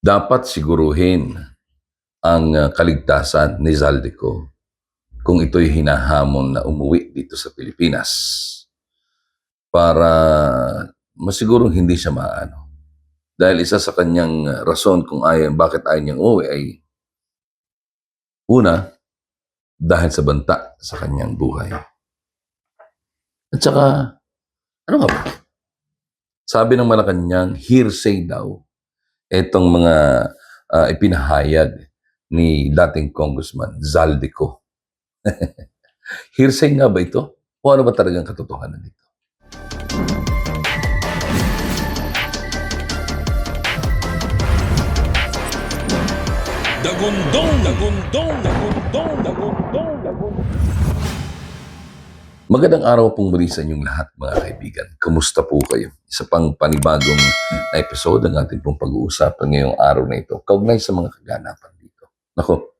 dapat siguruhin ang uh, kaligtasan ni Zaldico kung ito'y hinahamon na umuwi dito sa Pilipinas para masigurong hindi siya maano. Dahil isa sa kanyang uh, rason kung ayaw, bakit ayaw niyang umuwi ay una, dahil sa banta sa kanyang buhay. At saka, ano nga ba? Sabi ng Malacanang, hearsay daw itong mga uh, ipinahayag ni dating Congressman Zaldico. hearsay nga ba ito? O ano ba talagang katotohanan nito? Dagundong, dagundong, dagundong, dagundong, dagundong. Magandang araw pong muli sa inyong lahat mga kaibigan. Kumusta po kayo? Isa pang panibagong na episode ang ating pong pag-uusapan ngayong araw na ito. Kaugnay sa mga kaganapan dito. Nako,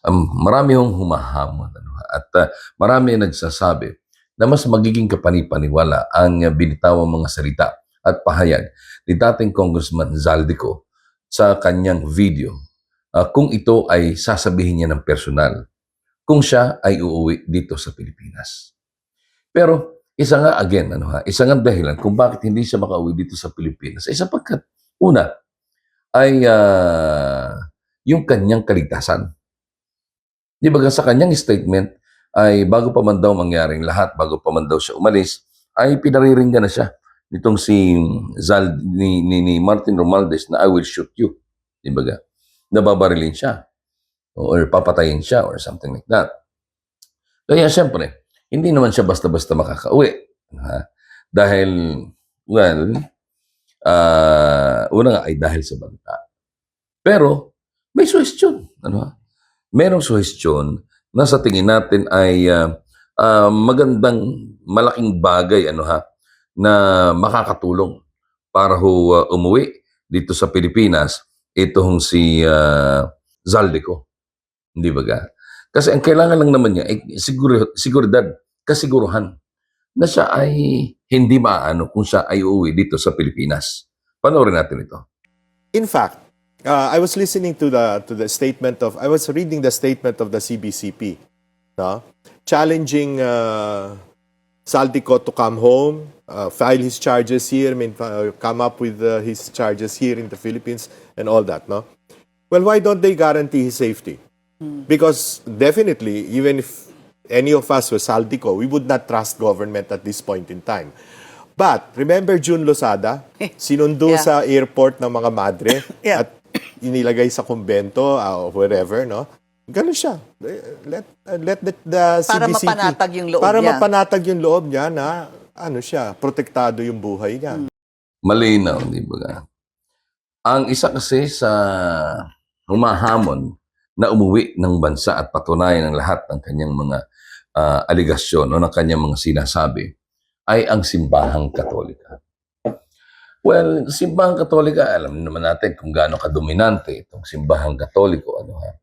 um, marami hong humahamon. Ano, at uh, marami ang nagsasabi na mas magiging kapanipaniwala ang binitawang mga salita at pahayag ni dating Congressman Zaldico sa kanyang video uh, kung ito ay sasabihin niya ng personal kung siya ay uuwi dito sa Pilipinas. Pero isa nga again, ano ha, isa nga dahilan kung bakit hindi siya makauwi dito sa Pilipinas ay sapagkat una ay uh, yung kanyang kaligtasan. Di ba sa kanyang statement ay bago pa man daw mangyaring lahat, bago pa man daw siya umalis, ay pinariringgan na siya nitong si Zal, ni, ni, ni Martin Romualdez na I will shoot you. Di ba Nababarilin siya or papatayin siya or something like that. Kaya siyempre, hindi naman siya basta-basta makakauwi. Ha? Dahil, well, uh, una nga ay dahil sa banta. Pero, may suhestyon. Ano? Merong suhestyon na sa tingin natin ay uh, uh, magandang malaking bagay ano ha na makakatulong para ho uh, umuwi dito sa Pilipinas itong si uh, Zaldico. Hindi ba ga? Kasi ang kailangan lang naman niya ay siguro, siguridad, kasiguruhan na siya ay hindi maano kung siya ay uuwi dito sa Pilipinas. Panoorin natin ito. In fact, uh, I was listening to the to the statement of I was reading the statement of the CBCP, no? challenging uh, Saldico to come home, uh, file his charges here, I mean, uh, come up with uh, his charges here in the Philippines, and all that. No, well, why don't they guarantee his safety? Because definitely, even if any of us were Saldico, we would not trust government at this point in time. But remember June Losada, sinundo Yeah. sa airport ng mga madre Yeah. at inilagay sa kumbento uh, wherever, no? Ganun siya. Let let the, the Para CBCP mapanatag yung loob para niya. mapanatag yung loob niya na ano siya, protektado yung buhay niya. Malinaw, di ba? Ang isa kasi sa humahamon na umuwi ng bansa at patunayan ng lahat ng kanyang mga ah, aligasyon o ng kanyang mga sinasabi ay ang simbahang katolika. Well, simbahang katolika, alam naman natin kung gaano kadominante itong simbahang katoliko. Ano, ha?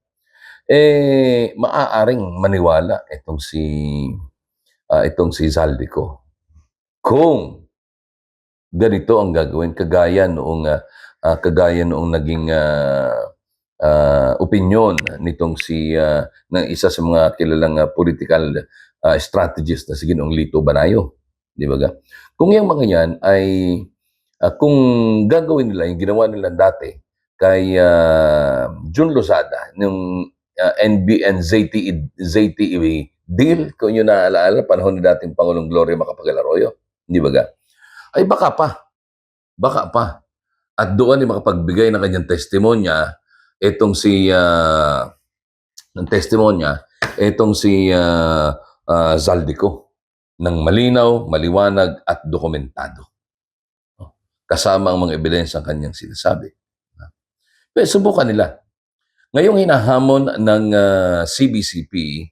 Eh, maaaring maniwala itong si ah, itong si Zaldico kung ganito ang gagawin kagaya noong ah, kagaya noong naging ah, ah, opinion nitong si ah, ng isa sa mga kilalang ah, political ah, strategist na si Ginoong Lito Banayo, di ba? Kung yung mga yan ay ah, kung gagawin nila yung ginawa nila dati kay ah, Jun Lozada nung uh, NBN ZTE, ZTE deal, kung yun naaalala, panahon ni dating Pangulong Gloria Macapagal Arroyo, di ba? Ay baka pa. Baka pa. At doon ay makapagbigay ng kanyang testimonya itong si ah, ng testimonya itong si ah, ah, Zaldico ng malinaw, maliwanag at dokumentado. Oh, Kasama ang mga ebidensya ang kanyang sinasabi. Pero subukan nila. Ngayong hinahamon ng ah, CBCP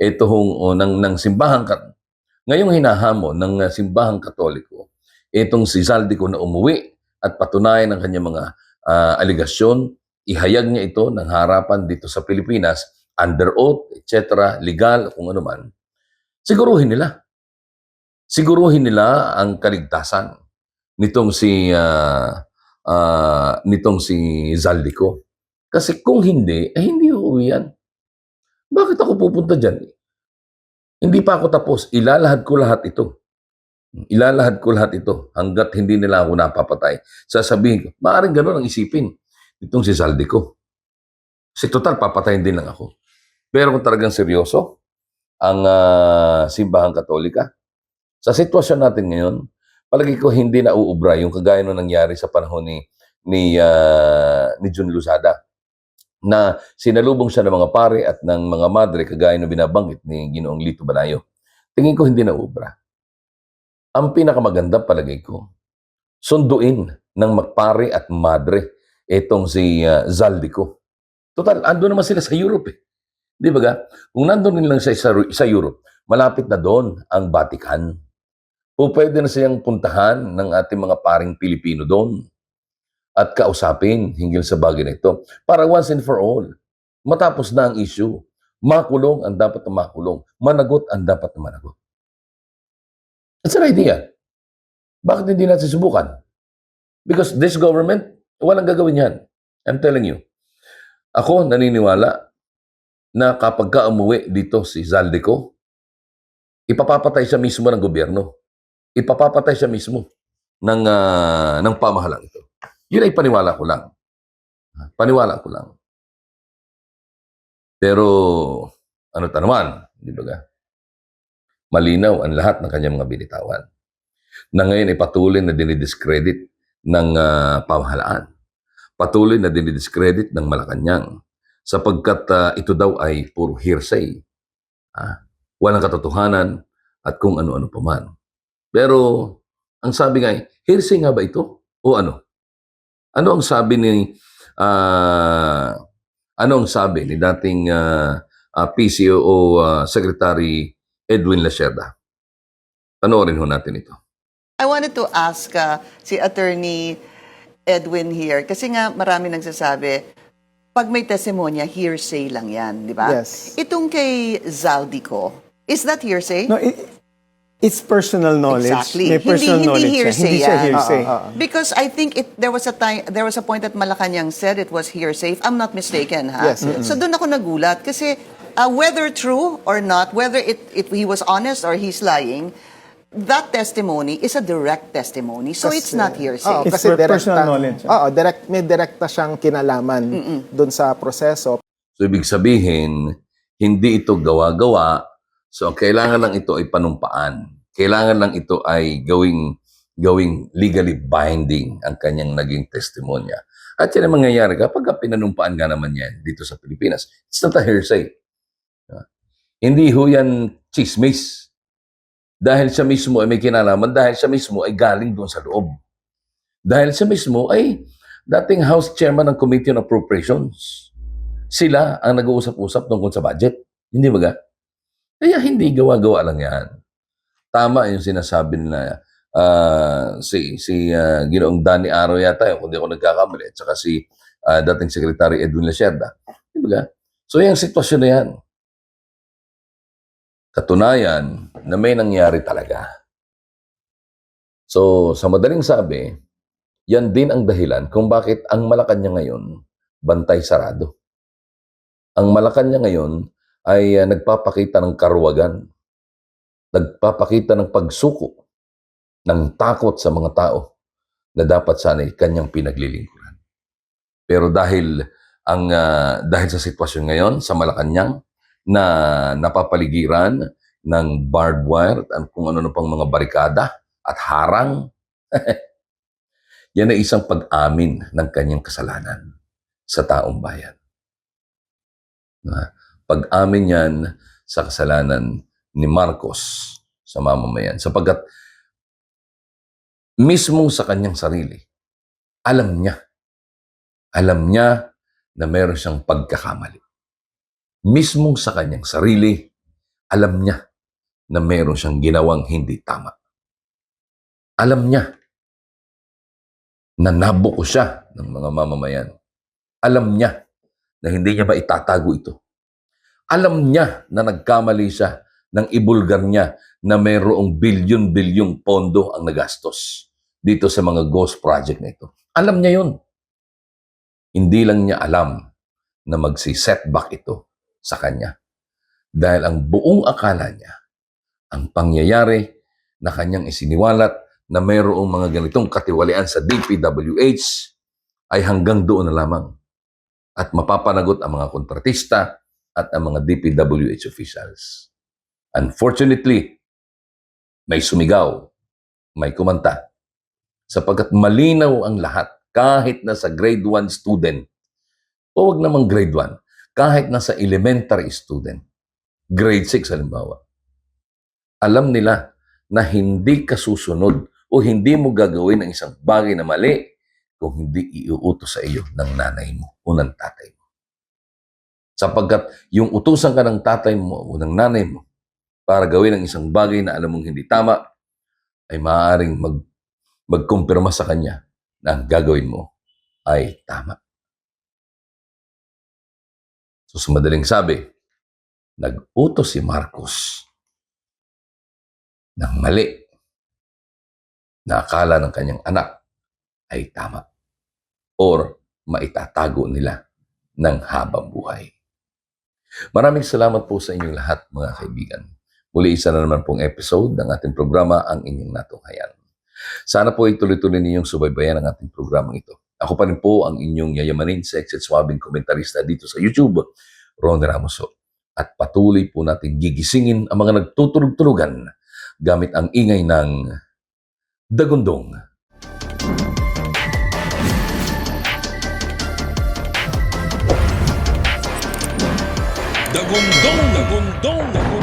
ito hong o, ng ng simbahang kat ngayong hinahamon ng ah, simbahang katoliko itong si Zaldico na umuwi at patunayan ang kanyang mga ah, aligasyon, ihayag niya ito ng harapan dito sa Pilipinas, under oath, etc., legal, kung ano man, siguruhin nila. Siguruhin nila ang kaligtasan nitong si ah, ah, nitong si Zaldico. Kasi kung hindi, eh hindi uuwi yan. Bakit ako pupunta dyan? Hindi pa ako tapos. Ilalahad ko lahat ito. Ilalahad ko lahat ito hanggat hindi nila ako napapatay. Sasabihin ko, maaaring ganun ang isipin itong si Zaldico. Si total, papatayin din lang ako. Pero kung talagang seryoso, ang ah, simbahang katolika, sa sitwasyon natin ngayon, palagi ko hindi na uubra yung kagaya nung nangyari sa panahon ni ni ah, ni Jun Luzada na sinalubong siya ng mga pare at ng mga madre kagaya ng binabanggit ni Ginoong Lito Banayo. Tingin ko hindi na uubra. Ang pinakamaganda palagay ko, sunduin ng magpare at madre itong si ah, Zaldico. Total, ando naman sila sa Europe eh. Di ba ga? Kung nandun lang sa, sa Europe, malapit na doon ang Vatican. O pwede na siyang puntahan ng ating mga paring Pilipino doon at kausapin hinggil sa bagay na ito para once and for all, matapos na ang issue. Makulong ang dapat na makulong. Managot ang dapat na managot. That's an idea. Bakit hindi natin subukan? Because this government, walang gagawin yan. I'm telling you. Ako naniniwala na kapag ka umuwi dito si Zaldico, ipapapatay siya mismo ng gobyerno. Ipapapatay siya mismo ng, ah, ng pamahalang ito. Yun ay paniwala ko lang. Paniwala ko lang. Pero, ano ta naman, di ba? Malinaw ang lahat ng kanyang mga binitawan. Na ngayon ay patuloy na dinidiscredit ng ah, pamahalaan. Patuloy na dinidiscredit ng Malacanang sapagkat ah, ito daw ay puro hearsay. Ah, walang katotohanan at kung ano-ano pa man. Pero, ang sabi nga, ay, hearsay nga ba ito? O ano? Ano ang sabi ni ah, ano ang sabi ni dating ah, ah, PCOO ah, Secretary Edwin Lacerda? Panoorin ho natin ito. I wanted to ask uh, si Attorney Edwin here, kasi nga marami nagsasabi, pag may testimonya, hearsay lang yan, di ba? Yes. Itong kay Zaldico, is that hearsay? No, it, it's personal knowledge. Exactly. May Hindi- personal hindi knowledge siya. hearsay Hindi siya hearsay. Ah, ah. Because I think it there was a time there was a point that Malacanang said it was hearsay. If I'm not mistaken, ha? Yes, yes. So doon ako nagulat kasi uh, whether true or not, whether it, it he was honest or he's lying, that testimony is a direct testimony. So it's not hearsay. Oh, It's kasi per- personal knowledge. Oo, direct, may direkta siyang kinalaman doon sa proseso. So, ibig sabihin, hindi ito gawa-gawa. So, kailangan lang ito ay panumpaan. Kailangan lang ito ay gawing, gawing legally binding ang kanyang naging testimonya. At yan ang mangyayari kapag ka pinanumpaan nga naman yan dito sa Pilipinas. It's not a hearsay. Ah. Hindi ho yan chismis. Dahil siya mismo ay may kinalaman, dahil siya mismo ay galing doon sa loob. Dahil siya mismo ay dating House Chairman ng Committee on Appropriations sila ang nag-uusap-usap tungkol sa budget. Hindi ba ga? Kaya hindi gawa-gawa lang yan. Tama yung sinasabi nila ah, si si ah, Ginoong Danny Aro yata yun, kung di ako nagkakamali, at saka si ah, dating Secretary Edwin Lacerda. Di ba? So yung sitwasyon na yan. Katunayan na may nangyari talaga. So, sa madaling sabi, yan din ang dahilan kung bakit ang Malacanang ngayon bantay sarado ang Malacanang ngayon ay ah, nagpapakita ng karwagan, nagpapakita ng pagsuko, ng takot sa mga tao na dapat sana'y kanyang pinaglilingkuran. Pero dahil ang ah, dahil sa sitwasyon ngayon sa Malacanang na napapaligiran ng barbed wire at kung ano pang mga barikada at harang, yan ay isang pag-amin ng kanyang kasalanan sa taong bayan na pag-amin yan sa kasalanan ni Marcos sa mamamayan. Sapagkat mismo sa kanyang sarili, alam niya, alam niya na meron siyang pagkakamali. Mismo sa kanyang sarili, alam niya na meron siyang ginawang hindi tama. Alam niya na nabuko siya ng mga mamamayan. Alam niya na hindi niya maitatago ito. Alam niya na nagkamali siya nang ibulgar niya na mayroong bilyon-bilyong pondo ang nagastos dito sa mga ghost project na ito. Alam niya yun. Hindi lang niya alam na magsi-setback ito sa kanya. Dahil ang buong akala niya, ang pangyayari na kanyang isiniwalat na mayroong mga ganitong katiwalian sa DPWH ay hanggang doon na lamang. At mapapanagot ang mga kontratista at ang mga DPWH officials. Unfortunately, may sumigaw, may kumanta. Sapagkat malinaw ang lahat, kahit na sa grade 1 student, o wag namang grade 1, kahit na sa elementary student, grade 6 halimbawa, alam nila na hindi ka susunod o hindi mo gagawin ang isang bagay na mali kung hindi iuutos sa iyo ng nanay mo o ng tatay mo. Sapagkat yung utusan ka ng tatay mo o ng nanay mo para gawin ang isang bagay na alam mong hindi tama, ay maaaring mag, magkumpirma sa kanya na ang gagawin mo ay tama. So sa madaling sabi, nag-utos si Marcos ng mali na akala ng kanyang anak ay tama or maitatago nila ng habang buhay. Maraming salamat po sa inyong lahat mga kaibigan. Muli isa na naman pong episode ng ating programa ang inyong natunghayan. Sana po ituloy-tuloy ninyong subaybayan ang ating programang ito. Ako pa rin po ang inyong yayamanin, sex at swabing komentarista dito sa YouTube, Ron Ramoso. At patuloy po natin gigisingin ang mga nagtutulog-tulugan gamit ang ingay ng Dagundong. Dagundong, dagundong, dagundong.